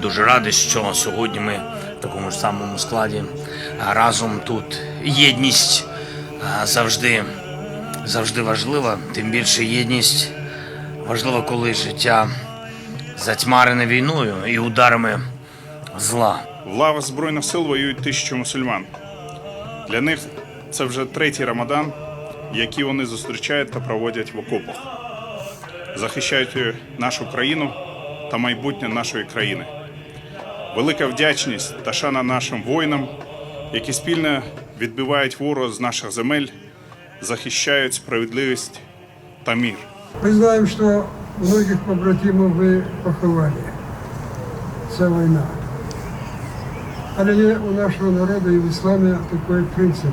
дуже радий, що сьогодні ми в такому ж самому складі разом тут. Єдність завжди, завжди важлива, тим більше єдність важлива, коли життя затьмарене війною і ударами зла. В лавах Збройних сил воюють тисячі мусульман. Для них це вже третій Рамадан, який вони зустрічають та проводять в окопах, захищають нашу країну та майбутнє нашої країни. Велика вдячність та шана нашим воїнам, які спільно відбивають ворога з наших земель, захищають справедливість та мир. Мы знаем, что многих побратимов вы поховали. Це війна. Але є у нашого народу і в ісламі такий принцип.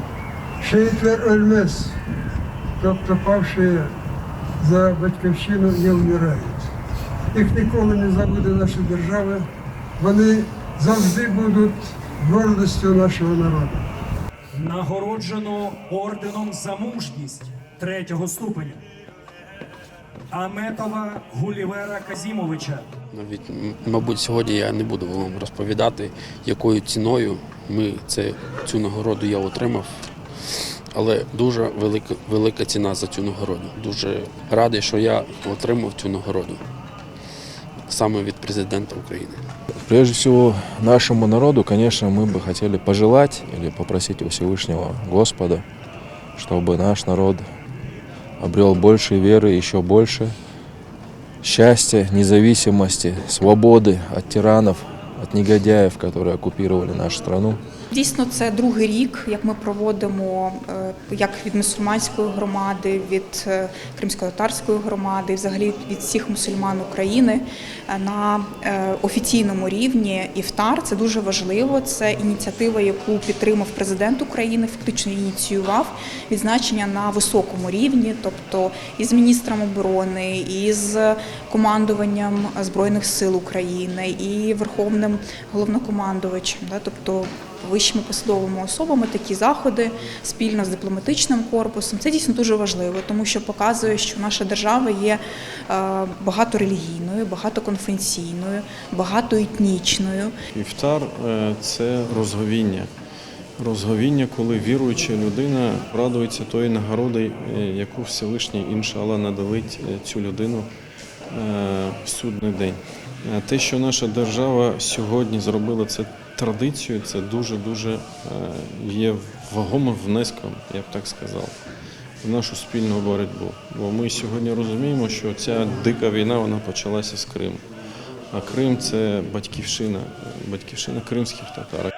Шейтвер ольмес, тобто павші за батьківщину не вмирають. Їх ніколи не забуде наша держава. Вони завжди будуть гордістю нашого народу. Нагороджено орденом за мужність третього ступеня. Аметова Гулівера Казімовича. Навіть, мабуть, сьогодні я не буду вам розповідати, якою ціною ми це, цю нагороду я отримав. Але дуже велика, велика ціна за цю нагороду. Дуже радий, що я отримав цю нагороду саме від президента України. Прежде всего, нашему народу, конечно, мы бы хотели пожелать или попросить у Всевышнего Господа, чтобы наш народ обрел больше веры, еще больше счастья, независимости, свободы от тиранов, от негодяев, которые оккупировали нашу страну. Дійсно, це другий рік, як ми проводимо е, як від мусульманської громади, від е, кримсько-татарської громади, і взагалі від всіх мусульман України е, на офіційному рівні іфтар. Це дуже важливо. Це ініціатива, яку підтримав президент України, фактично ініціював відзначення на високому рівні, тобто із міністром оборони, із командуванням збройних сил України і верховним головнокомандувачем. Тобто вищими посадовими особами такі заходи спільно з дипломатичним корпусом. Це дійсно дуже важливо, тому що показує, що наша держава є е, багаторелігійною, багатоконфесійною, багатоетнічною. Іфтар е, це розговіння. Розговіння, коли віруюча людина радується тої нагороди, е, яку Всевишній іншалла надалить е, цю людину в судний день. Е, Те, що наша держава сьогодні зробила це традицією, це дуже-дуже е, є вагомим внеском, я б так сказав, в нашу спільну боротьбу. Бо ми сьогодні розуміємо, що ця дика війна вона почалася з Криму. А Крим це батьківщина, батьківщина кримських татар.